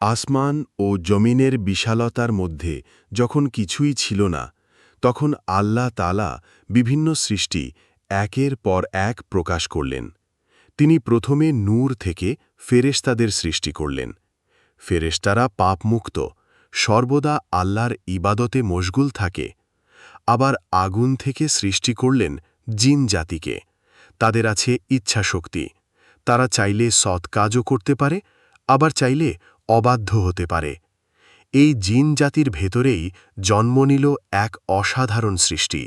আসমান ও জমিনের বিশালতার মধ্যে যখন কিছুই ছিল না, তখন আল্লাহ তালা বিভিন্ন সৃষ্টি একের পর এক প্রকাশ করলেন। তিনি প্রথমে নূর থেকে ফেরেশতাদের সৃষ্টি করলেন। ফেরেশতারা পাপমুক্ত, সর্বদা আল্লাহর ইবাদতে মশগুল থাকে। আবার আগুন থেকে সৃষ্টি করলেন জিন জাতিকে। তাদের আছে ইচ্ছাশক্তি। তারা চাইলে সৎ কাজও করতে পারে, আবার চাইলে অবাধ্য হতে পারে। এই জিন জাতির ভেতরেই জন্ম নিল এক অসাধারণ সৃষ্টি,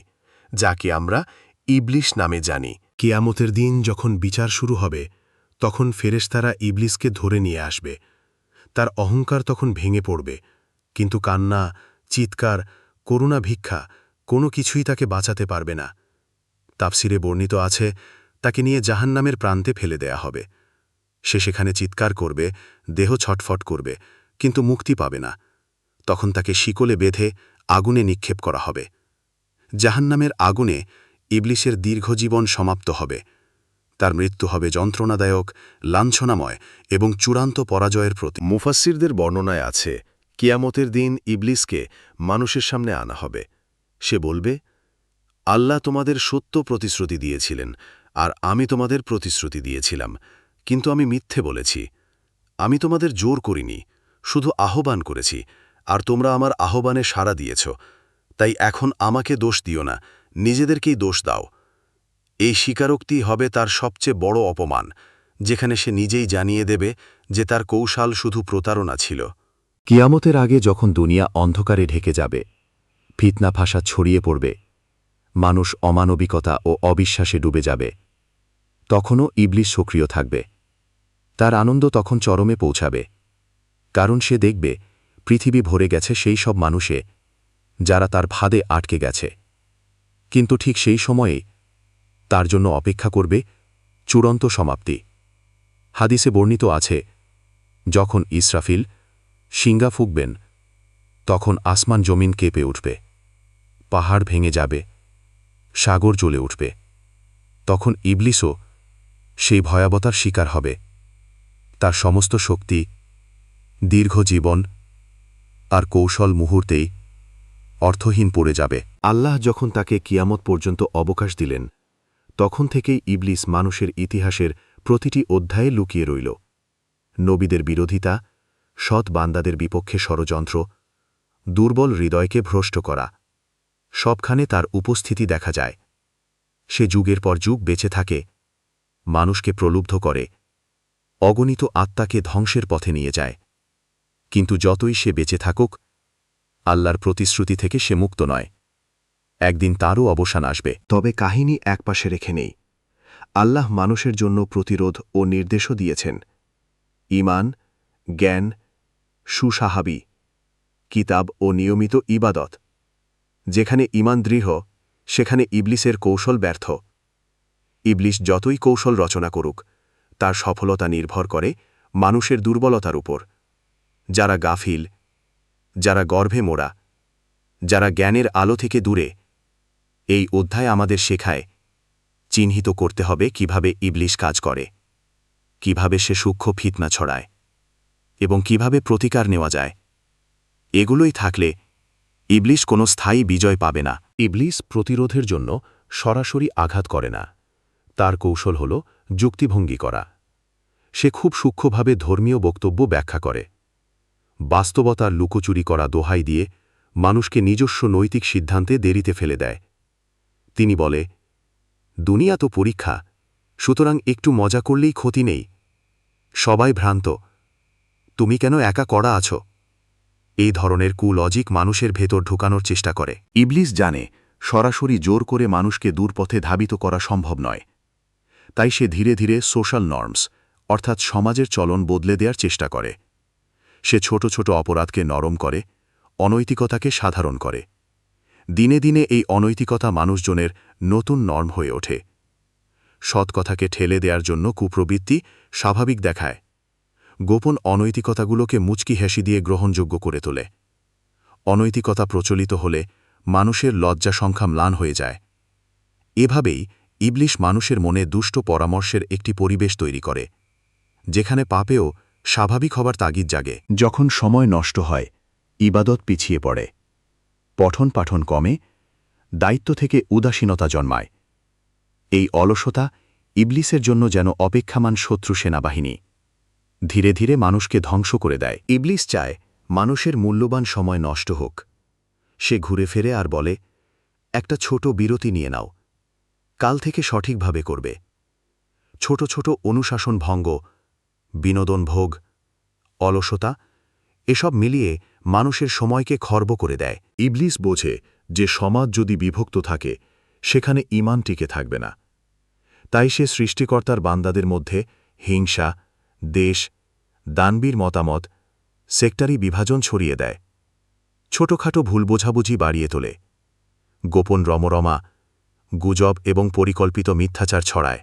যাকে আমরা ইবলিশ নামে জানি। কিয়ামতের দিন যখন বিচার শুরু হবে, তখন ফেরেশতারা ইবলিসকে ধরে নিয়ে আসবে। তার অহংকার তখন ভেঙে পড়বে, কিন্তু কান্না, চিৎকার, করুণা ভিক্ষা কোনো কিছুই তাকে বাঁচাতে পারবে না। তাফসিরে বর্ণিত আছে, তাকে নিয়ে জাহান্নামের প্রান্তে ফেলে দেয়া হবে। সে সেখানে চিৎকার করবে, দেহ ছটফট করবে, কিন্তু মুক্তি পাবে না। তখন তাকে শিকলে বেঁধে আগুনে নিক্ষেপ করা হবে। জাহান্নামের আগুনে ইবলিশের দীর্ঘজীবন সমাপ্ত হবে। তার মৃত্যু হবে যন্ত্রণাদায়ক, লাঞ্ছনাময় এবং চূড়ান্ত পরাজয়ের প্রতি। মুফাসিরদের বর্ণনায় আছে, কিয়ামতের দিন ইবলিসকে মানুষের সামনে আনা হবে। সে বলবে, আল্লাহ তোমাদের সত্য প্রতিশ্রুতি দিয়েছিলেন, আর আমি তোমাদের প্রতিশ্রুতি দিয়েছিলাম। কিন্তু আমি মিথ্যে বলেছি। আমি তোমাদের জোর করিনি, শুধু আহ্বান করেছি, আর তোমরা আমার আহ্বানে সাড়া দিয়েছ। তাই এখন আমাকে দোষ দিও না, নিজেদেরকেই দোষ দাও। এই স্বীকারোক্তি হবে তার সবচেয়ে বড় অপমান, যেখানে সে নিজেই জানিয়ে দেবে যে তার কৌশল শুধু প্রতারণা ছিল। কিয়ামতের আগে যখন দুনিয়া অন্ধকারে ঢেকে যাবে, ফিতনা ভাষা ছড়িয়ে পড়বে, মানুষ অমানবিকতা ও অবিশ্বাসে ডুবে যাবে, তখনও ইবলিশ সক্রিয় থাকবে। তার আনন্দ তখন চরমে পৌঁছাবে। কারণ সে দেখবে, পৃথিবী ভরে গেছে সেই সব মানুষে, যারা তার ভাদে আটকে গেছে। কিন্তু ঠিক সেই সময়ে তার জন্য অপেক্ষা করবে চূড়ান্ত সমাপ্তি। হাদিসে বর্ণিত আছে, যখন ইসরাফিল শিঙ্গা ফুঁকবেন, তখন আসমান জমিন কেঁপে উঠবে, পাহাড় ভেঙে যাবে, সাগর জ্বলে উঠবে। তখন ইবলিসও সেই ভয়াবতার শিকার হবে। তার সমস্ত শক্তি, দীর্ঘ জীবন আর কৌশল মুহূর্তেই অর্থহীন পড়ে যাবে। আল্লাহ যখন তাকে কিয়ামত পর্যন্ত অবকাশ দিলেন, তখন থেকেই ইবলিস মানুষের ইতিহাসের প্রতিটি অধ্যায়ে লুকিয়ে রইল। নবীদের বিরোধিতা, সৎ বান্দাদের বিপক্ষে ষড়যন্ত্র, দুর্বল হৃদয়কে ভ্রষ্ট করা, সবখানে তার উপস্থিতি দেখা যায়। সে যুগের পর যুগ বেঁচে থাকে, মানুষকে প্রলুব্ধ করে অগণিত আত্মাকে ধ্বংসের পথে নিয়ে যায়। কিন্তু যতই সে বেঁচে থাকুক, আল্লাহর প্রতিশ্রুতি থেকে সে মুক্ত নয়। একদিন তারও অবসান আসবে। তবে কাহিনী একপাশে রেখে নেই। আল্লাহ মানুষের জন্য প্রতিরোধ ও নির্দেশও দিয়েছেন। ইমান জ্ঞান সুসাহাবি কিতাব ও নিয়মিত ইবাদত। যেখানে ইমান দৃঢ়, সেখানে ইবলিসের কৌশল ব্যর্থ। ইবলিশ যতই কৌশল রচনা করুক তার সফলতা নির্ভর করে মানুষের দুর্বলতার উপর। যারা গাফিল, যারা গর্ভে মোড়া, যারা জ্ঞানের আলো থেকে দূরে, এই অধ্যায় আমাদের শেখায় চিহ্নিত করতে হবে কীভাবে ইবলিশ কাজ করে, কীভাবে সে সূক্ষ্ম ফিতনা ছড়ায় এবং কীভাবে প্রতিকার নেওয়া যায়। এগুলোই থাকলে ইবলিশ কোনো স্থায়ী বিজয় পাবে না। ইবলিশ প্রতিরোধের জন্য সরাসরি আঘাত করে না। তার কৌশল হল যুক্তিভঙ্গি করা। সে খুব সূক্ষ্মভাবে ধর্মীয় বক্তব্য ব্যাখ্যা করে। বাস্তবতার লুকোচুরি করা দোহাই দিয়ে মানুষকে নিজস্ব নৈতিক সিদ্ধান্তে দেরিতে ফেলে দেয়। তিনি বলে, দুনিয়া তো পরীক্ষা, সুতরাং একটু মজা করলেই ক্ষতি নেই। সবাই ভ্রান্ত, তুমি কেন একা করা আছো? এই ধরনের কুলজিক মানুষের ভেতর ঢুকানোর চেষ্টা করে। ইবলিস জানে, সরাসরি জোর করে মানুষকে দূরপথে ধাবিত করা সম্ভব নয়। তাই সে ধীরে ধীরে সোশ্যাল নর্মস অর্থাৎ সমাজের চলন বদলে দেওয়ার চেষ্টা করে। সে ছোট ছোট অপরাধকে নরম করে, অনৈতিকতাকে সাধারণ করে। দিনে দিনে এই অনৈতিকতা মানুষজনের নতুন নর্ম হয়ে ওঠে। সৎ কথাকে ঠেলে দেওয়ার জন্য কুপ্রবৃত্তি স্বাভাবিক দেখায়। গোপন অনৈতিকতাগুলোকে মুচকি হেসি দিয়ে গ্রহণযোগ্য করে তোলে। অনৈতিকতা প্রচলিত হলে মানুষের লজ্জা সংখ্যা ম্লান হয়ে যায়। এভাবেই ইবলিশ মানুষের মনে দুষ্ট পরামর্শের একটি পরিবেশ তৈরি করে। যেখানে পাপেও স্বাভাবিক হবার তাগিদ জাগে। যখন সময় নষ্ট হয়, ইবাদত পিছিয়ে পড়ে। পঠন পাঠন কমে, দায়িত্ব থেকে উদাসীনতা জন্মায়। এই অলসতা ইবলিসের জন্য যেন অপেক্ষামান শত্রু সেনাবাহিনী। ধীরে ধীরে মানুষকে ধ্বংস করে দেয়। ইবলিস চায় মানুষের মূল্যবান সময় নষ্ট হোক। সে ঘুরে ফেরে আর বলে, একটা ছোট বিরতি নিয়ে নাও। কাল থেকে সঠিকভাবে করবে। ছোট ছোট অনুশাসন ভঙ্গ বিনোদন ভোগ, অলসতা, এসব মিলিয়ে মানুষের সময়কে খর্ব করে দেয়। ইবলিস বোঝে যে সমাজ যদি বিভক্ত থাকে, সেখানে ইমান টিকে থাকবে না। তাই সে সৃষ্টিকর্তার বান্দাদের মধ্যে হিংসা, দেশ, দানবীর মতামত, সেক্টারি বিভাজন ছড়িয়ে দেয়। ছোটখাটো ভুল বোঝাবুঝি বাড়িয়ে তোলে। গোপন রমরমা, গুজব এবং পরিকল্পিত মিথ্যাচার ছড়ায়।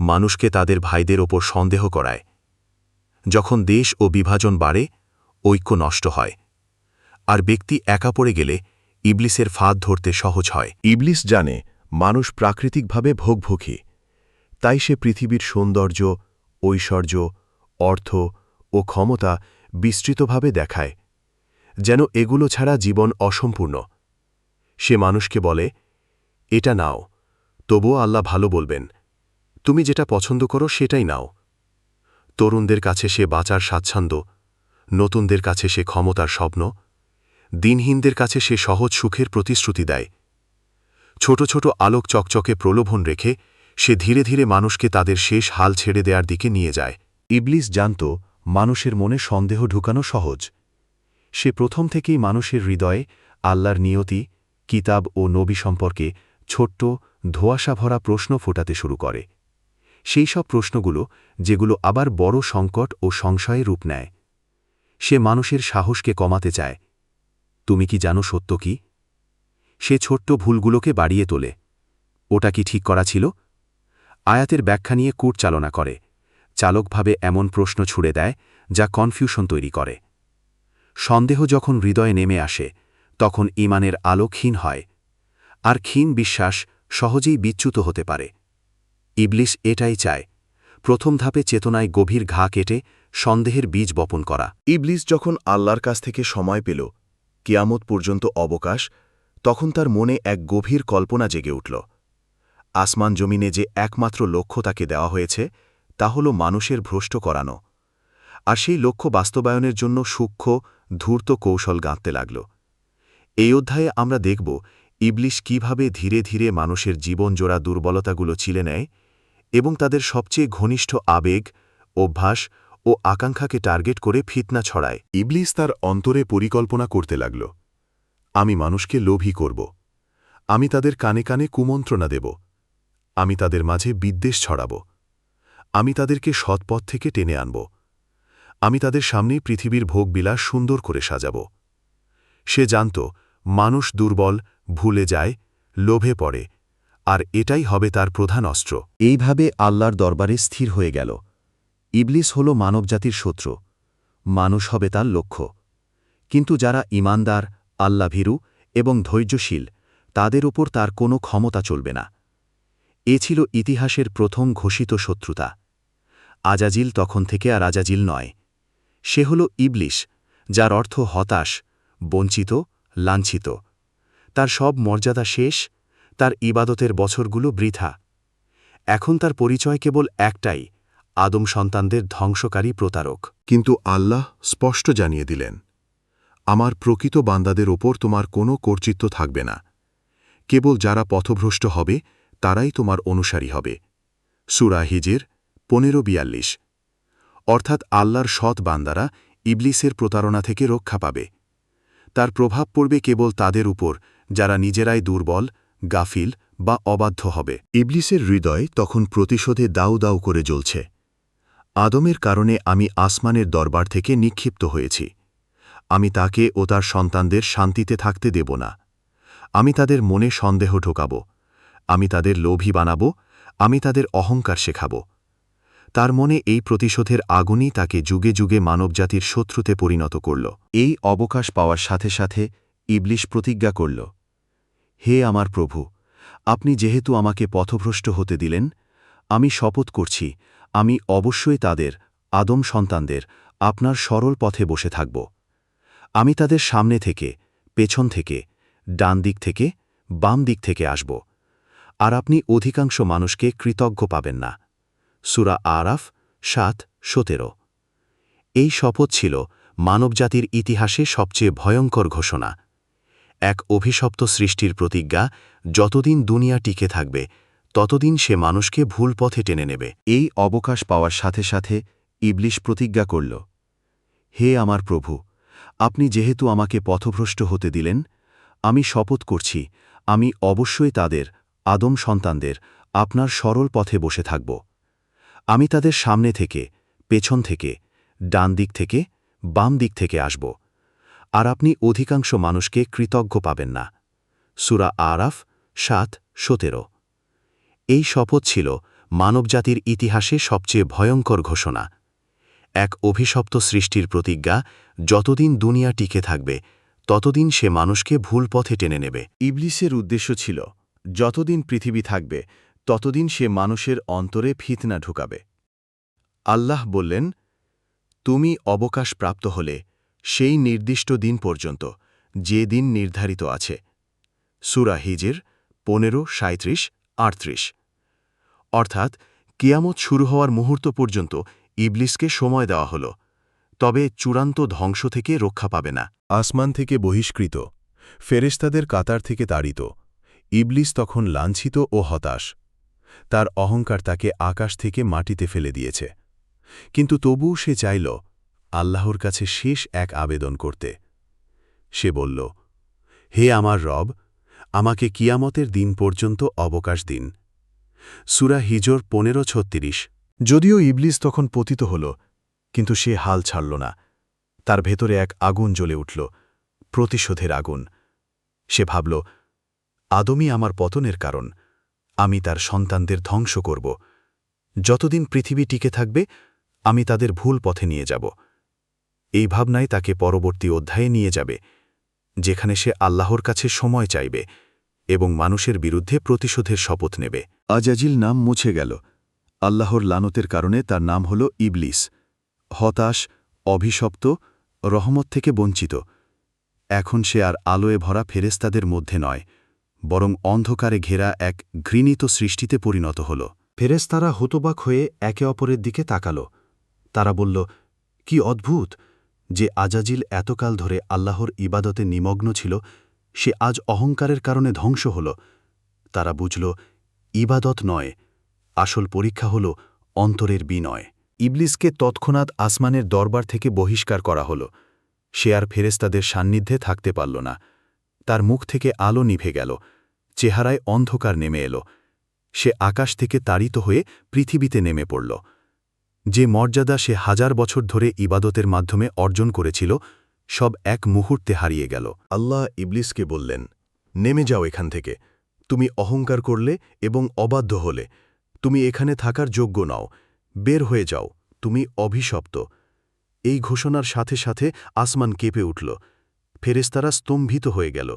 মানুষকে তাদের ভাইদের ওপর সন্দেহ করায়। যখন দেশ ও বিভাজন বাড়ে, ঐক্য নষ্ট হয়। আর ব্যক্তি একা পড়ে গেলে ইবলিসের ফাঁদ ধরতে সহজ হয়। ইবলিস জানে, মানুষ প্রাকৃতিকভাবে ভোগভোগী। তাই সে পৃথিবীর সৌন্দর্য, ঐশ্বর্য, অর্থ ও ক্ষমতা বিস্তৃতভাবে দেখায়, যেন এগুলো ছাড়া জীবন অসম্পূর্ণ। সে মানুষকে বলে, এটা নাও, তবুও আল্লাহ ভালো বলবেন। তুমি যেটা পছন্দ করো সেটাই নাও। তরুণদের কাছে সে বাঁচার স্বাচ্ছন্দ্য, নতুনদের কাছে সে ক্ষমতার স্বপ্ন, দিনহীনদের কাছে সে সহজ সুখের প্রতিশ্রুতি দেয়। ছোট ছোট আলোক চকচকে প্রলোভন রেখে সে ধীরে ধীরে মানুষকে তাদের শেষ হাল ছেড়ে দেওয়ার দিকে নিয়ে যায়। ইবলিস জানত, মানুষের মনে সন্দেহ ঢুকানো সহজ। সে প্রথম থেকেই মানুষের হৃদয়ে আল্লাহর নিয়তি, কিতাব ও নবী সম্পর্কে ছোট্ট ধোয়াশা ভরা প্রশ্ন ফোটাতে শুরু করে। সেই সব প্রশ্নগুলো যেগুলো আবার বড় সংকট ও সংশয়ে রূপ নেয়। সে মানুষের সাহসকে কমাতে চায়। তুমি কি জানো সত্য কি? সে ছোট্ট ভুলগুলোকে বাড়িয়ে তোলে। ওটা কি ঠিক করা ছিল? আয়াতের ব্যাখ্যা নিয়ে কূট চালনা করে। চালকভাবে এমন প্রশ্ন ছুড়ে দেয়, যা কনফিউশন তৈরি করে। সন্দেহ যখন হৃদয়ে নেমে আসে, তখন ইমানের আলো ক্ষীণ হয়। আর ক্ষীণ বিশ্বাস সহজেই বিচ্যুত হতে পারে। ইবলিস এটাই চায়, প্রথম ধাপে চেতনায় গভীর ঘা কেটে সন্দেহের বীজ বপন করা। ইবলিস যখন আল্লাহর কাছ থেকে সময় পেল, কিয়ামত পর্যন্ত অবকাশ, তখন তার মনে এক গভীর কল্পনা জেগে উঠল। আসমান জমিনে যে একমাত্র লক্ষ্য তাকে দেওয়া হয়েছে, তা হল মানুষের ভ্রষ্ট করানো। আর সেই লক্ষ্য বাস্তবায়নের জন্য সূক্ষ্ম, ধূর্ত কৌশল গাঁথতে লাগল। এই অধ্যায়ে আমরা দেখব ইবলিশ কীভাবে ধীরে ধীরে মানুষের জীবনজোড়া দুর্বলতাগুলো চিলে নেয় এবং তাদের সবচেয়ে ঘনিষ্ঠ আবেগ, অভ্যাস ও আকাঙ্ক্ষাকে টার্গেট করে ফিতনা ছড়ায়। ইবলিস তার অন্তরে পরিকল্পনা করতে লাগল। আমি মানুষকে লোভী করব। আমি তাদের কানে কানে কুমন্ত্রণা দেব। আমি তাদের মাঝে বিদ্বেষ ছড়াব। আমি তাদেরকে সৎপথ থেকে টেনে আনব। আমি তাদের সামনেই পৃথিবীর ভোগবিলাস সুন্দর করে সাজাব। সে জানত, মানুষ দুর্বল, ভুলে যায়, লোভে পড়ে। আর এটাই হবে তার প্রধান অস্ত্র। এইভাবে আল্লাহর দরবারে স্থির হয়ে গেল। ইবলিস হল মানবজাতির শত্রু। মানুষ হবে তার লক্ষ্য। কিন্তু যারা ইমানদার, আল্লাভীরু এবং ধৈর্যশীল, তাদের ওপর তার কোনো ক্ষমতা চলবে না। এ ছিল ইতিহাসের প্রথম ঘোষিত শত্রুতা। আজাজিল তখন থেকে আর আজাজিল নয়। সে হল ইবলিশ যার অর্থ হতাশ, বঞ্চিত, লাঞ্ছিত। তার সব মর্যাদা শেষ তার ইবাদতের বছরগুলো বৃথা। এখন তার পরিচয় কেবল একটাই, আদম সন্তানদের ধ্বংসকারী প্রতারক। কিন্তু আল্লাহ স্পষ্ট জানিয়ে দিলেন, আমার প্রকৃত বান্দাদের ওপর তোমার কোনো কর্তৃত্ব থাকবে না। কেবল যারা পথভ্রষ্ট হবে, তারাই তোমার অনুসারী হবে। সুরা হিজের পনেরো বিয়াল্লিশ। অর্থাৎ আল্লাহর সৎ বান্দারা ইবলিসের প্রতারণা থেকে রক্ষা পাবে। তার প্রভাব পড়বে কেবল তাদের উপর, যারা নিজেরাই দুর্বল গাফিল বা অবাধ্য হবে। ইবলিসের হৃদয় তখন প্রতিশোধে দাউ দাউ করে জ্বলছে। আদমের কারণে আমি আসমানের দরবার থেকে নিক্ষিপ্ত হয়েছি। আমি তাকে ও তার সন্তানদের শান্তিতে থাকতে দেব না। আমি তাদের মনে সন্দেহ ঢোকাব আমি তাদের লোভী বানাব। আমি তাদের অহংকার শেখাব। তার মনে এই প্রতিশোধের আগুনই তাকে যুগে যুগে মানবজাতির শত্রুতে পরিণত করল। এই অবকাশ পাওয়ার সাথে সাথে ইবলিশ প্রতিজ্ঞা করল হে আমার প্রভু, আপনি যেহেতু আমাকে পথভ্রষ্ট হতে দিলেন, আমি শপথ করছি, আমি অবশ্যই তাদের, আদম সন্তানদের, আপনার সরল পথে বসে থাকব। আমি তাদের সামনে থেকে, পেছন থেকে, ডান দিক থেকে, বাম দিক থেকে আসব। আর আপনি অধিকাংশ মানুষকে কৃতজ্ঞ পাবেন না। সুরা আরাফ, সাত, সতেরো। এই শপথ ছিল মানবজাতির ইতিহাসে সবচেয়ে ভয়ঙ্কর ঘোষণা। এক অভিশপ্ত সৃষ্টির প্রতিজ্ঞা, যতদিন দুনিয়া টিকে থাকবে, ততদিন সে মানুষকে ভুল পথে টেনে নেবে। এই অবকাশ পাওয়ার সাথে সাথে ইবলিশ প্রতিজ্ঞা করল, হে আমার প্রভু, আপনি যেহেতু আমাকে পথভ্রষ্ট হতে দিলেন, আমি শপথ করছি, আমি অবশ্যই তাদের, আদম সন্তানদের, আপনার সরল পথে বসে থাকব। আমি তাদের সামনে থেকে, পেছন থেকে, ডান দিক থেকে, বাম দিক থেকে আসব। আর আপনি অধিকাংশ মানুষকে কৃতজ্ঞ পাবেন না। সুরা আরাফ সাত, সতেরো। এই শপথ ছিল মানবজাতির ইতিহাসে সবচেয়ে ভয়ঙ্কর ঘোষণা। এক অভিশপ্ত সৃষ্টির প্রতিজ্ঞা, যতদিন দুনিয়া টিকে থাকবে, ততদিন সে মানুষকে ভুল পথে টেনে নেবে। ইবলিসের উদ্দেশ্য ছিল, যতদিন পৃথিবী থাকবে, ততদিন সে মানুষের অন্তরে ফিতনা ঢুকাবে। আল্লাহ বললেন, তুমি অবকাশ প্রাপ্ত হলে সেই নির্দিষ্ট দিন পর্যন্ত, যে দিন নির্ধারিত আছে। সুরা হিজের পনেরো সাঁত্রিশ আটত্রিশ। অর্থাৎ, কিয়ামত শুরু হওয়ার মুহূর্ত পর্যন্ত ইবলিসকে সময় দেওয়া হল, তবে চূড়ান্ত ধ্বংস থেকে রক্ষা পাবে না। আসমান থেকে বহিষ্কৃত, ফেরেশতাদের কাতার থেকে তাড়িত, ইবলিস তখন লাঞ্ছিত ও হতাশ। তার অহংকার তাকে আকাশ থেকে মাটিতে ফেলে দিয়েছে। কিন্তু তবুও সে চাইল আল্লাহর কাছে শেষ এক আবেদন করতে। সে বলল, হে আমার রব, আমাকে কিয়ামতের দিন পর্যন্ত অবকাশ দিন। সুরা হিজর পনেরো ছত্রিশ। যদিও ইবলিস তখন পতিত হল, কিন্তু সে হাল ছাড়ল না। তার ভেতরে এক আগুন জ্বলে উঠল, প্রতিশোধের আগুন। সে ভাবল, আদমই আমার পতনের কারণ, আমি তার সন্তানদের ধ্বংস করব। যতদিন পৃথিবী টিকে থাকবে, আমি তাদের ভুল পথে নিয়ে যাব। এই ভাবনায় তাকে পরবর্তী অধ্যায়ে নিয়ে যাবে, যেখানে সে আল্লাহর কাছে সময় চাইবে এবং মানুষের বিরুদ্ধে প্রতিশোধের শপথ নেবে। আজাজিল নাম মুছে গেল। আল্লাহর লানতের কারণে তার নাম হল ইবলিস। হতাশ, অভিশপ্ত, রহমত থেকে বঞ্চিত। এখন সে আর আলোয় ভরা ফেরেস্তাদের মধ্যে নয়, বরং অন্ধকারে ঘেরা এক ঘৃণিত সৃষ্টিতে পরিণত হল। ফেরেস্তারা হতবাক হয়ে একে অপরের দিকে তাকাল। তারা বলল, কি অদ্ভুত! যে আজাজিল এতকাল ধরে আল্লাহর ইবাদতে নিমগ্ন ছিল, সে আজ অহংকারের কারণে ধ্বংস হল। তারা বুঝল, ইবাদত নয়, আসল পরীক্ষা হল অন্তরের বিনয়। ইবলিসকে তৎক্ষণাৎ আসমানের দরবার থেকে বহিষ্কার করা হল। সে আর ফেরেস্তাদের সান্নিধ্যে থাকতে পারল না। তার মুখ থেকে আলো নিভে গেল, চেহারায় অন্ধকার নেমে এলো। সে আকাশ থেকে তাড়িত হয়ে পৃথিবীতে নেমে পড়ল। যে মর্যাদা সে হাজার বছর ধরে ইবাদতের মাধ্যমে অর্জন করেছিল, সব এক মুহূর্তে হারিয়ে গেল। আল্লাহ ইবলিসকে বললেন, নেমে যাও এখান থেকে। তুমি অহংকার করলে এবং অবাধ্য হলে। তুমি এখানে থাকার যোগ্য নও। বের হয়ে যাও। তুমি অভিশপ্ত। এই ঘোষণার সাথে সাথে আসমান কেঁপে উঠল। ফেরেস্তারা স্তম্ভিত হয়ে গেল।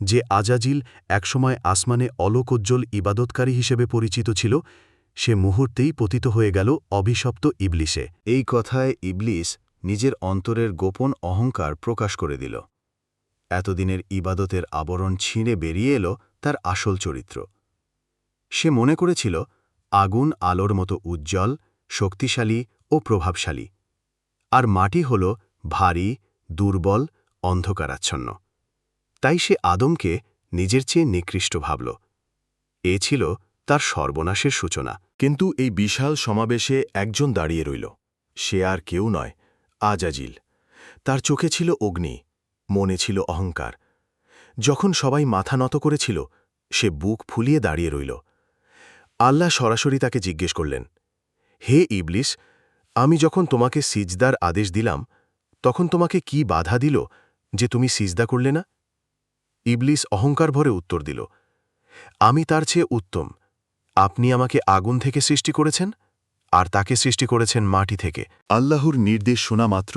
যে আজাজিল একসময় আসমানে অলোকোজ্জ্বল ইবাদতকারী হিসেবে পরিচিত ছিল সে মুহূর্তেই পতিত হয়ে গেল অভিশপ্ত ইবলিসে এই কথায় ইবলিস নিজের অন্তরের গোপন অহংকার প্রকাশ করে দিল। এতদিনের ইবাদতের আবরণ ছিঁড়ে বেরিয়ে এলো তার আসল চরিত্র। সে মনে করেছিল, আগুন আলোর মতো উজ্জ্বল, শক্তিশালী ও প্রভাবশালী। আর মাটি হল ভারী, দুর্বল, অন্ধকারাচ্ছন্ন। তাই সে আদমকে নিজের চেয়ে নিকৃষ্ট ভাবল। এ ছিল তার সর্বনাশের সূচনা। কিন্তু এই বিশাল সমাবেশে একজন দাঁড়িয়ে রইল। সে আর কেউ নয়, আজাজিল। তার চোখে ছিল অগ্নি, মনে ছিল অহংকার। যখন সবাই মাথা নত করেছিল, সে বুক ফুলিয়ে দাঁড়িয়ে রইল। আল্লাহ সরাসরি তাকে জিজ্ঞেস করলেন, হে ইবলিস, আমি যখন তোমাকে সিজদার আদেশ দিলাম, তখন তোমাকে কি বাধা দিল যে তুমি সিজদা করলে না? ইবলিস অহংকার ভরে উত্তর দিল, আমি তার চেয়ে উত্তম। আপনি আমাকে আগুন থেকে সৃষ্টি করেছেন, আর তাকে সৃষ্টি করেছেন মাটি থেকে। আল্লাহর নির্দেশ শোনা মাত্র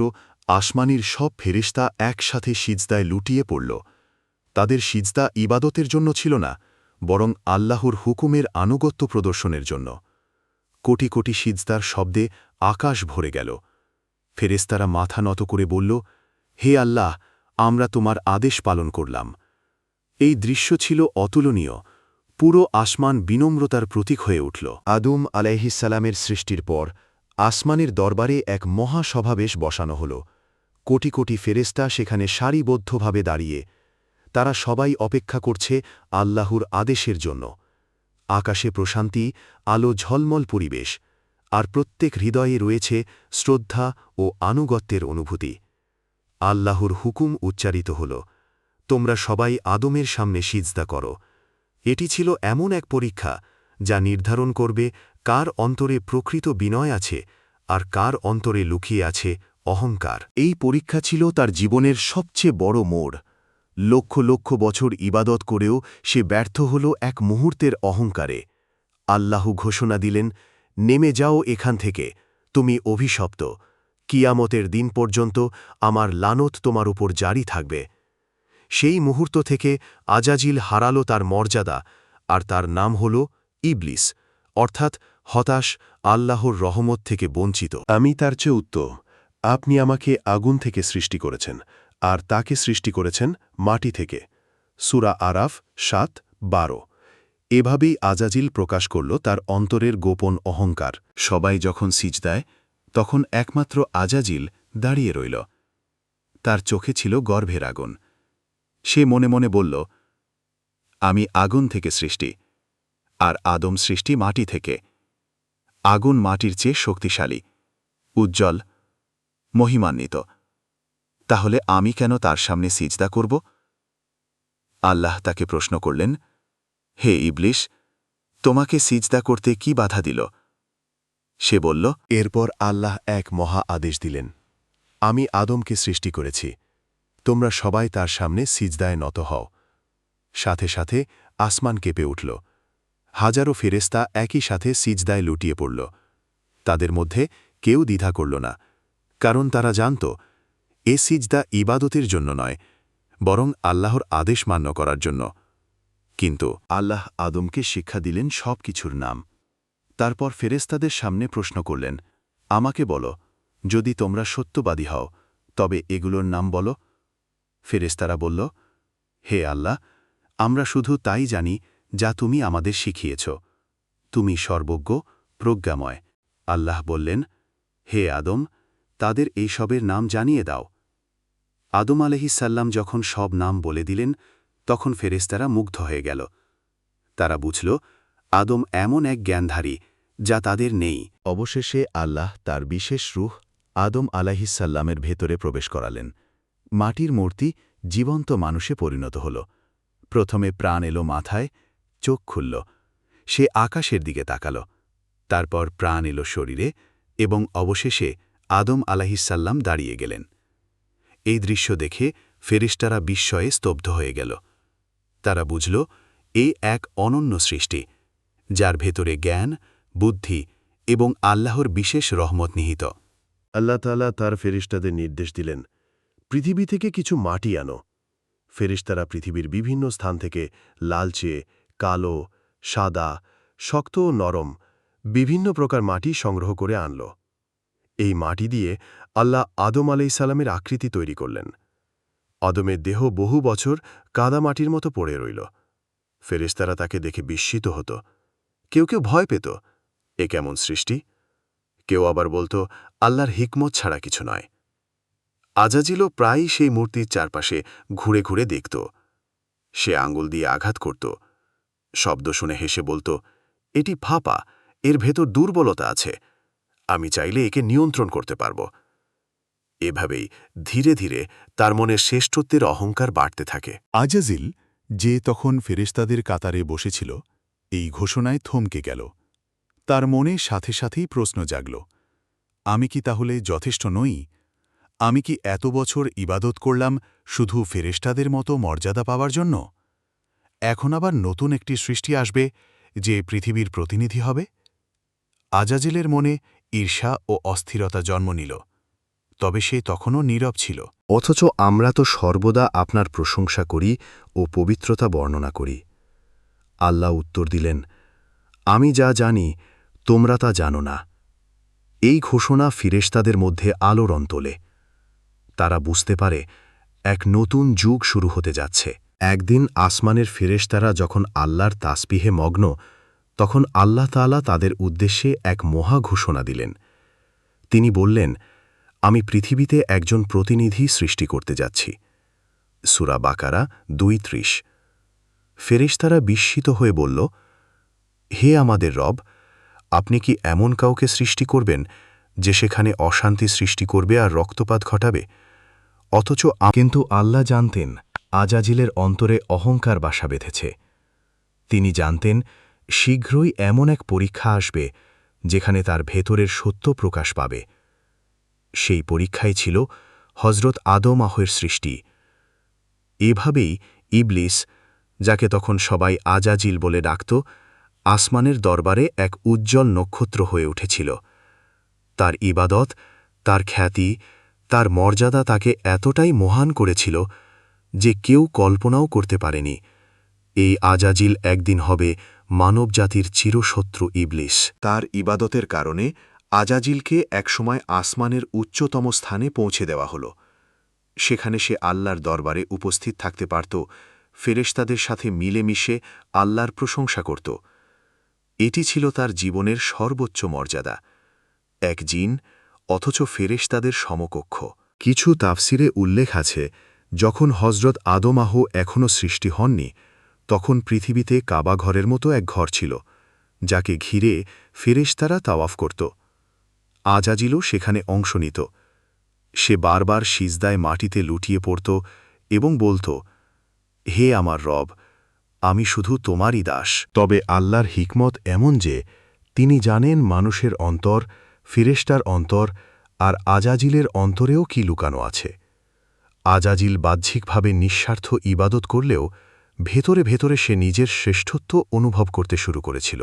আসমানির সব ফেরিস্তা একসাথে সিজদায় লুটিয়ে পড়ল। তাদের সিজদা ইবাদতের জন্য ছিল না, বরং আল্লাহর হুকুমের আনুগত্য প্রদর্শনের জন্য। কোটি কোটি সিজদার শব্দে আকাশ ভরে গেল। ফেরেস্তারা মাথা নত করে বলল, হে আল্লাহ, আমরা তোমার আদেশ পালন করলাম। এই দৃশ্য ছিল অতুলনীয় পুরো আসমান বিনম্রতার প্রতীক হয়ে উঠল। আদম আলাইহিসালামের সৃষ্টির পর আসমানের দরবারে এক মহাসভাবেশ বসানো হল। কোটি কোটি ফেরেস্তা সেখানে সারিবদ্ধভাবে দাঁড়িয়ে, তারা সবাই অপেক্ষা করছে আল্লাহর আদেশের জন্য। আকাশে প্রশান্তি, আলো ঝলমল পরিবেশ, আর প্রত্যেক হৃদয়ে রয়েছে শ্রদ্ধা ও আনুগত্যের অনুভূতি। আল্লাহর হুকুম উচ্চারিত হল, তোমরা সবাই আদমের সামনে সিজদা করো এটি ছিল এমন এক পরীক্ষা যা নির্ধারণ করবে কার অন্তরে প্রকৃত বিনয় আছে আর কার অন্তরে লুকিয়ে আছে অহংকার। এই পরীক্ষা ছিল তার জীবনের সবচেয়ে বড় মোড়। লক্ষ লক্ষ বছর ইবাদত করেও সে ব্যর্থ হল এক মুহূর্তের অহংকারে। আল্লাহ ঘোষণা দিলেন, নেমে যাও এখান থেকে, তুমি অভিশপ্ত। কিয়ামতের দিন পর্যন্ত আমার লানত তোমার উপর জারি থাকবে। সেই মুহূর্ত থেকে আজাজিল হারালো তার মর্যাদা, আর তার নাম হল ইবলিস, অর্থাৎ হতাশ আল্লাহর রহমত থেকে বঞ্চিত। আমি তার চেয়ে উত্তম, আপনি আমাকে আগুন থেকে সৃষ্টি করেছেন, আর তাকে সৃষ্টি করেছেন মাটি থেকে। সুরা আরাফ সাত, বারো। এভাবেই আজাজিল প্রকাশ করল তার অন্তরের গোপন অহংকার। সবাই যখন সিজ দেয় তখন একমাত্র আজাজিল দাঁড়িয়ে রইল। তার চোখে ছিল গর্ভের আগুন। সে মনে মনে বলল, আমি আগুন থেকে সৃষ্টি, আর আদম সৃষ্টি মাটি থেকে। আগুন মাটির চেয়ে শক্তিশালী, উজ্জ্বল, মহিমান্বিত। তাহলে আমি কেন তার সামনে সিজদা করব? আল্লাহ তাকে প্রশ্ন করলেন, হে ইবলিশ, তোমাকে সিজদা করতে কি বাধা দিল? সে বলল, এরপর আল্লাহ এক মহা আদেশ দিলেন, আমি আদমকে সৃষ্টি করেছি তোমরা সবাই তার সামনে সিজদায় নত হও। সাথে সাথে আসমান কেঁপে উঠল। হাজারো ফেরেস্তা একই সাথে সিজদায় লুটিয়ে পড়ল। তাদের মধ্যে কেউ দ্বিধা করল না, কারণ তারা জানত, এ সিজদা ইবাদতের জন্য নয়, বরং আল্লাহর আদেশ মান্য করার জন্য। কিন্তু আল্লাহ আদমকে শিক্ষা দিলেন সব কিছুর নাম। তারপর ফেরেস্তাদের সামনে প্রশ্ন করলেন, আমাকে বলো, যদি তোমরা সত্যবাদী হও, তবে এগুলোর নাম বলো। ফেরেস্তারা বলল, হে আল্লাহ, আমরা শুধু তাই জানি যা তুমি আমাদের শিখিয়েছ। তুমি সর্বজ্ঞ, প্রজ্ঞাময়। আল্লাহ বললেন, হে আদম, তাদের এইসবের নাম জানিয়ে দাও। আদম আলহিসাল্লাম যখন সব নাম বলে দিলেন, তখন ফেরেস্তারা মুগ্ধ হয়ে গেল। তারা বুঝল, আদম এমন এক জ্ঞানধারী যা তাদের নেই। অবশেষে আল্লাহ তার বিশেষ রুহ আদম আলাহিসাল্লামের ভেতরে প্রবেশ করালেন। মাটির মূর্তি জীবন্ত মানুষে পরিণত হল। প্রথমে প্রাণ এলো মাথায়, চোখ খুলল। সে আকাশের দিকে তাকাল। তারপর প্রাণ এলো শরীরে এবং অবশেষে আদম আলাহিসাল্লাম দাঁড়িয়ে গেলেন। এই দৃশ্য দেখে ফেরিস্তারা বিস্ময়ে স্তব্ধ হয়ে গেল। তারা বুঝল, এ এক অনন্য সৃষ্টি, যার ভেতরে জ্ঞান, বুদ্ধি এবং আল্লাহর বিশেষ রহমত নিহিত। আল্লাহ তালা তার ফেরিস্তাদের নির্দেশ দিলেন পৃথিবী থেকে কিছু মাটি আনো। ফেরিস্তারা পৃথিবীর বিভিন্ন স্থান থেকে লালচে, কালো, সাদা, শক্ত ও নরম বিভিন্ন প্রকার মাটি সংগ্রহ করে আনল। এই মাটি দিয়ে আল্লাহ আদম আলাইসাল্লামের আকৃতি তৈরি করলেন। আদমের দেহ বহু বছর কাদা মাটির মতো পড়ে রইল। ফেরেস্তারা তাকে দেখে বিস্মিত হতো। কেউ কেউ ভয় পেত, এ কেমন সৃষ্টি? কেউ আবার বলতো, আল্লাহর হিকমত ছাড়া কিছু নয়। আজাজিলও প্রায়ই সেই মূর্তির চারপাশে ঘুরে ঘুরে দেখত। সে আঙ্গুল দিয়ে আঘাত করত। শব্দ শুনে হেসে বলতো, এটি ফাঁপা, এর ভেতর দুর্বলতা আছে। আমি চাইলে একে নিয়ন্ত্রণ করতে পারব। এভাবেই ধীরে ধীরে তার মনে শ্রেষ্ঠত্বের অহংকার বাড়তে থাকে। আজাজিল যে তখন ফেরেশতাদের কাতারে বসেছিল, এই ঘোষণায় থমকে গেল। তার মনে সাথে সাথেই প্রশ্ন জাগল, আমি কি তাহলে যথেষ্ট নই? আমি কি এত বছর ইবাদত করলাম শুধু ফেরেশতাদের মতো মর্যাদা পাওয়ার জন্য? এখন আবার নতুন একটি সৃষ্টি আসবে যে পৃথিবীর প্রতিনিধি হবে? আজাজিলের মনে ঈর্ষা ও অস্থিরতা জন্ম নিল, তবে সে তখনও নীরব ছিল। অথচ আমরা তো সর্বদা আপনার প্রশংসা করি ও পবিত্রতা বর্ণনা করি। আল্লাহ উত্তর দিলেন, আমি যা জানি, তোমরা তা জানো না। এই ঘোষণা ফিরেশতাদের মধ্যে আলোড়ন তোলে। তারা বুঝতে পারে এক নতুন যুগ শুরু হতে যাচ্ছে। একদিন আসমানের ফেরেশতারা যখন আল্লাহর তাসপিহে মগ্ন, তখন আল্লাহ তাআলা তাদের উদ্দেশ্যে এক মহা ঘোষণা দিলেন। তিনি বললেন, আমি পৃথিবীতে একজন প্রতিনিধি সৃষ্টি করতে যাচ্ছি। সুরা বাকারা দুই ত্রিশ। ফেরেশতারা বিস্মিত হয়ে বলল, হে আমাদের রব, আপনি কি এমন কাউকে সৃষ্টি করবেন যে সেখানে অশান্তি সৃষ্টি করবে আর রক্তপাত ঘটাবে। অথচ কিন্তু আল্লাহ জানতেন, আজাজিলের অন্তরে অহংকার বাসা বেঁধেছে। তিনি জানতেন, শীঘ্রই এমন এক পরীক্ষা আসবে, যেখানে তার ভেতরের সত্য প্রকাশ পাবে। সেই পরীক্ষাই ছিল হজরত আদম আহের সৃষ্টি। এভাবেই ইবলিস, যাকে তখন সবাই আজাজিল বলে ডাকত, আসমানের দরবারে এক উজ্জ্বল নক্ষত্র হয়ে উঠেছিল। তার ইবাদত, তার খ্যাতি, তার মর্যাদা তাকে এতটাই মহান করেছিল যে কেউ কল্পনাও করতে পারেনি। এই আজাজিল একদিন হবে মানবজাতির চিরশত্রু ইবলিস। তার ইবাদতের কারণে আজাজিলকে একসময় আসমানের উচ্চতম স্থানে পৌঁছে দেওয়া হল। সেখানে সে আল্লাহর দরবারে উপস্থিত থাকতে পারত, ফেরেশতাদের সাথে মিলেমিশে আল্লাহর প্রশংসা করত। এটি ছিল তার জীবনের সর্বোচ্চ মর্যাদা। এক জিন, অথচ ফেরেশতাদের সমকক্ষ। কিছু তাফসিরে উল্লেখ আছে, যখন হজরত আদমাহ এখনও সৃষ্টি হননি, তখন পৃথিবীতে কাবাঘরের মতো এক ঘর ছিল, যাকে ঘিরে ফেরেশতারা তাওয়াফ করত। আজাজিলও সেখানে অংশ নিত। সে বারবার সিজদায় মাটিতে লুটিয়ে পড়ত এবং বলত, হে আমার রব, আমি শুধু তোমারই দাস। তবে আল্লাহর হিকমত এমন যে, তিনি জানেন মানুষের অন্তর ফিরেস্টার অন্তর আর আজাজিলের অন্তরেও কি লুকানো আছে? আজাজিল বাহ্যিকভাবে নিঃস্বার্থ ইবাদত করলেও ভেতরে ভেতরে সে নিজের শ্রেষ্ঠত্ব অনুভব করতে শুরু করেছিল।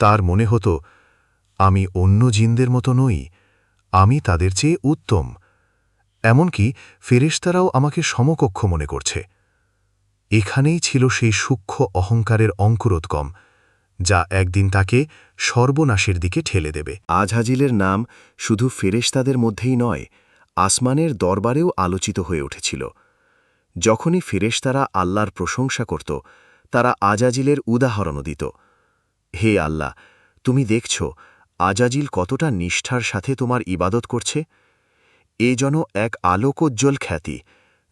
তার মনে হতো, আমি অন্য জিনদের মতো নই, আমি তাদের চেয়ে উত্তম। এমনকি ফেরেশতারাও আমাকে সমকক্ষ মনে করছে। এখানেই ছিল সেই সূক্ষ্ম অহংকারের অঙ্কুরোদ্গম। যা একদিন তাকে সর্বনাশের দিকে ঠেলে দেবে। আজহাজিলের নাম শুধু ফেরেশতাদের মধ্যেই নয়, আসমানের দরবারেও আলোচিত হয়ে উঠেছিল। যখনই ফেরেশতারা আল্লাহর প্রশংসা করত, তারা আজাজিলের উদাহরণও দিত। হে আল্লাহ, তুমি দেখছ, আজাজিল কতটা নিষ্ঠার সাথে তোমার ইবাদত করছে? এ যেন এক আলোকোজ্জ্বল খ্যাতি,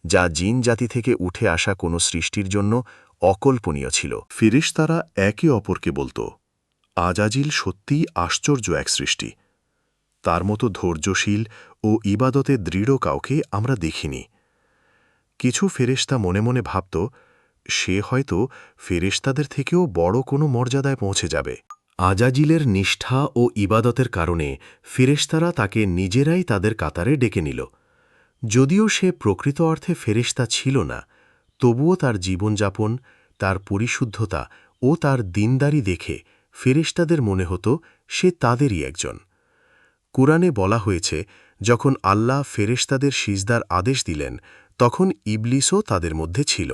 যা জিন জাতি থেকে উঠে আসা কোনো সৃষ্টির জন্য অকল্পনীয় ছিল। ফিরিশতারা একে অপরকে বলত, আজাজিল সত্যিই আশ্চর্য এক সৃষ্টি। তার মতো ধৈর্যশীল ও ইবাদতে দৃঢ় কাউকে আমরা দেখিনি। কিছু ফেরেশতা মনে মনে ভাবত, সে হয়তো ফেরেশতাদের থেকেও বড় কোনো মর্যাদায় পৌঁছে যাবে। আজাজিলের নিষ্ঠা ও ইবাদতের কারণে ফেরেশতারা তাকে নিজেরাই তাদের কাতারে ডেকে নিল। যদিও সে প্রকৃত অর্থে ফেরেশতা ছিল না তবুও তার জীবনযাপন, তার পরিশুদ্ধতা ও তার দিনদারি দেখে ফেরেশতাদের মনে হতো সে তাদেরই একজন। কুরআনে বলা হয়েছে, যখন আল্লাহ ফেরেশতাদের সিজদার আদেশ দিলেন, তখন ইবলিসও তাদের মধ্যে ছিল।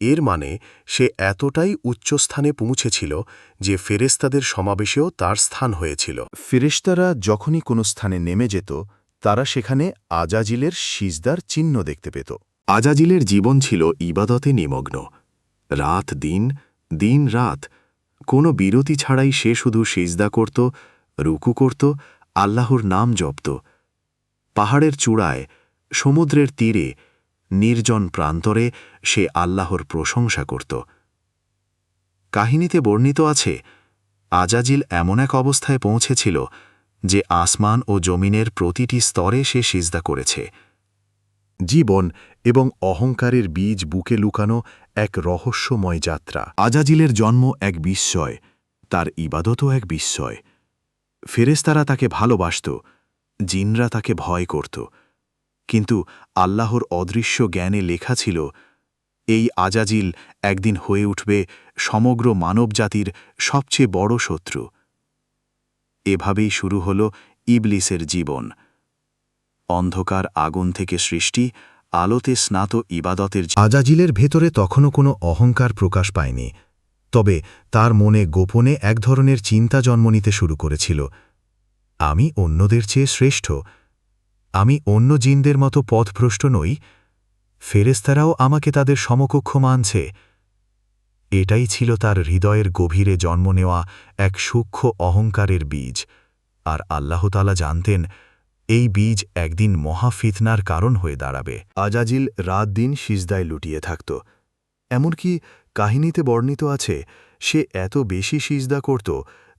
এর মানে সে এতটাই উচ্চস্থানে পৌঁছেছিল যে ফেরেশতাদের সমাবেশেও তার স্থান হয়েছিল। ফেরেশতারা যখনই কোনো স্থানে নেমে যেত, তারা সেখানে আজাজিলের সিজদার চিহ্ন দেখতে পেত। আজাজিলের জীবন ছিল ইবাদতে নিমগ্ন। রাত দিন দিন রাত, কোনো বিরতি ছাড়াই সে শুধু সিজদা করত, রুকু করত, আল্লাহর নাম জপত। পাহাড়ের চূড়ায়, সমুদ্রের তীরে, নির্জন প্রান্তরে সে আল্লাহর প্রশংসা করত। কাহিনীতে বর্ণিত আছে, আজাজিল এমন এক অবস্থায় পৌঁছেছিল যে আসমান ও জমিনের প্রতিটি স্তরে সে সিজদা করেছে। জীবন এবং অহংকারের বীজ বুকে লুকানো এক রহস্যময় যাত্রা। আজাজিলের জন্ম এক বিস্ময়, তার ইবাদতও এক বিস্ময়। ফেরেস্তারা তাকে ভালোবাসত, জিনরা তাকে ভয় করত। কিন্তু আল্লাহর অদৃশ্য জ্ঞানে লেখা ছিল, এই আজাজিল একদিন হয়ে উঠবে সমগ্র মানবজাতির সবচেয়ে বড় শত্রু। এভাবেই শুরু হল ইবলিসের জীবন। অন্ধকার আগুন থেকে সৃষ্টি আলোতে স্নাত ইবাদতের আজাজিলের ভেতরে তখনও কোনো অহংকার প্রকাশ পায়নি। তবে তার মনে গোপনে এক ধরনের চিন্তা জন্ম নিতে শুরু করেছিল। আমি অন্যদের চেয়ে শ্রেষ্ঠ। আমি অন্য জিনদের মতো পথভ্রষ্ট নই। ফেরেস্তারাও আমাকে তাদের সমকক্ষ মানছে। এটাই ছিল তার হৃদয়ের গভীরে জন্ম নেওয়া এক সূক্ষ্ম অহংকারের বীজ। আর আল্লাহতালা জানতেন এই বীজ একদিন মহাফিতনার কারণ হয়ে দাঁড়াবে। আজাজিল রাত দিন সিজদায় লুটিয়ে থাকত। এমনকি কাহিনীতে বর্ণিত আছে, সে এত বেশি সিজদা করত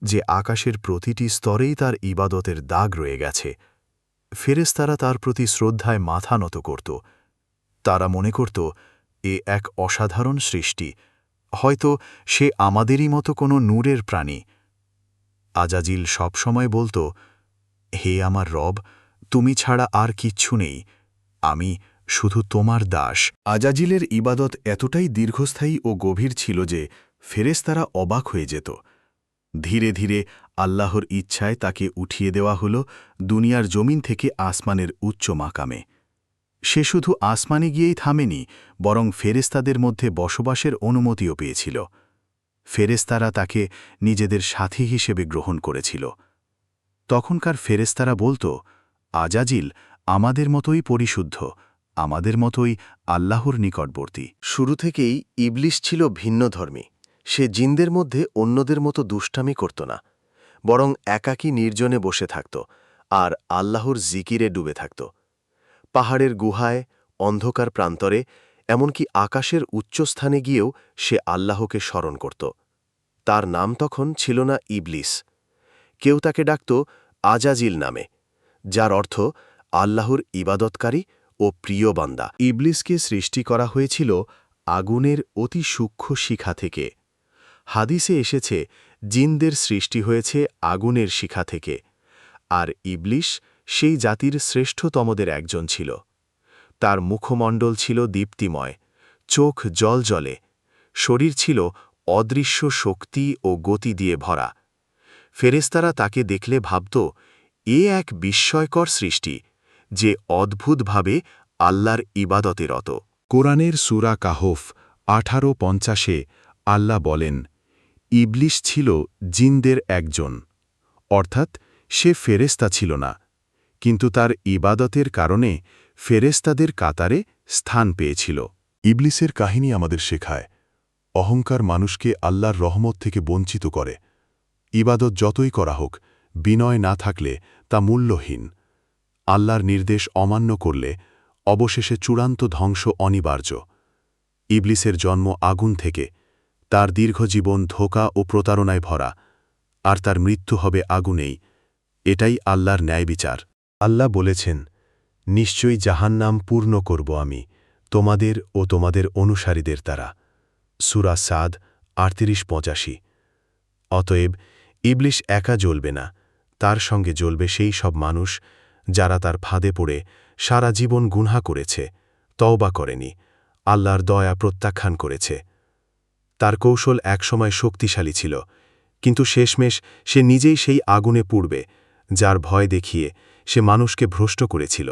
যে আকাশের প্রতিটি স্তরেই তার ইবাদতের দাগ রয়ে গেছে। ফেরেস্তারা তার প্রতি শ্রদ্ধায় মাথা নত করত। তারা মনে করত, এ এক অসাধারণ সৃষ্টি। হয়তো সে আমাদেরই মতো কোনো নূরের প্রাণী। আজাজিল সবসময় বলতো, হে আমার রব তুমি ছাড়া আর কিচ্ছু নেই। আমি শুধু তোমার দাস। আজাজিলের ইবাদত এতটাই দীর্ঘস্থায়ী ও গভীর ছিল যে ফেরেস্তারা অবাক হয়ে যেত। ধীরে ধীরে আল্লাহর ইচ্ছায় তাকে উঠিয়ে দেওয়া হল দুনিয়ার জমিন থেকে আসমানের উচ্চ মাকামে। সে শুধু আসমানে গিয়েই থামেনি, বরং ফেরেস্তাদের মধ্যে বসবাসের অনুমতিও পেয়েছিল। ফেরেস্তারা তাকে নিজেদের সাথী হিসেবে গ্রহণ করেছিল। তখনকার ফেরেস্তারা বলতো আজাজিল আমাদের মতোই পরিশুদ্ধ, আমাদের মতোই আল্লাহর নিকটবর্তী। শুরু থেকেই ইবলিশ ছিল ভিন্ন ধর্মী, সে জিনদের মধ্যে অন্যদের মতো দুষ্টামি করত না, বরং একাকী নির্জনে বসে থাকত আর আল্লাহর জিকিরে ডুবে থাকত। পাহাড়ের গুহায়, অন্ধকার প্রান্তরে, এমনকি আকাশের উচ্চস্থানে গিয়েও সে আল্লাহকে স্মরণ করত। তার নাম তখন ছিল না ইবলিস। কেউ তাকে ডাকত আজাজিল নামে। যার অর্থ আল্লাহর ইবাদতকারী ও প্রিয় বান্দা। ইবলিসকে সৃষ্টি করা হয়েছিল আগুনের অতি সূক্ষ্ম শিখা থেকে। হাদিসে এসেছে, জিনদের সৃষ্টি হয়েছে আগুনের শিখা থেকে, আর ইবলিশ সেই জাতির শ্রেষ্ঠতমদের একজন ছিল। তার মুখমণ্ডল ছিল দীপ্তিময়, চোখ জল জলে শরীর ছিল অদৃশ্য শক্তি ও গতি দিয়ে ভরা। ফেরেস্তারা তাকে দেখলে ভাবত এ এক বিস্ময়কর সৃষ্টি যে অদ্ভুতভাবে আল্লাহর ইবাদতে রত। কোরআনের সুরা কাহফ আঠারো পঞ্চাশে আল্লাহ বলেন ইবলিশ ছিল জিনদের একজন। অর্থাৎ সে ফেরেস্তা ছিল না। কিন্তু তার ইবাদতের কারণে ফেরেস্তাদের কাতারে স্থান পেয়েছিল। ইবলিসের কাহিনী আমাদের শেখায় অহংকার মানুষকে আল্লাহর রহমত থেকে বঞ্চিত করে। ইবাদত যতই করা হোক বিনয় না থাকলে তা মূল্যহীন। আল্লাহর নির্দেশ অমান্য করলে অবশেষে চূড়ান্ত ধ্বংস অনিবার্য। ইবলিসের জন্ম আগুন থেকে, তার দীর্ঘ জীবন ধোকা ও প্রতারণায় ভরা, আর তার মৃত্যু হবে আগুনেই। এটাই আল্লাহর ন্যায় বিচার আল্লাহ বলেছেন, নিশ্চয়ই জাহান্নাম পূর্ণ করব আমি, তোমাদের ও তোমাদের অনুসারীদের দ্বারা। সুরা সাদ আটত্রিশ পঁচাশি। অতএব ইবলিশ একা জ্বলবে না তার সঙ্গে জ্বলবে সেই সব মানুষ যারা তার ফাঁদে পড়ে সারা জীবন গুনহা করেছে, তওবা করেনি, আল্লাহর দয়া প্রত্যাখ্যান করেছে। তার কৌশল একসময় শক্তিশালী ছিল, কিন্তু শেষমেশ সে নিজেই সেই আগুনে পুড়বে, যার ভয় দেখিয়ে সে মানুষকে ভ্রষ্ট করেছিল।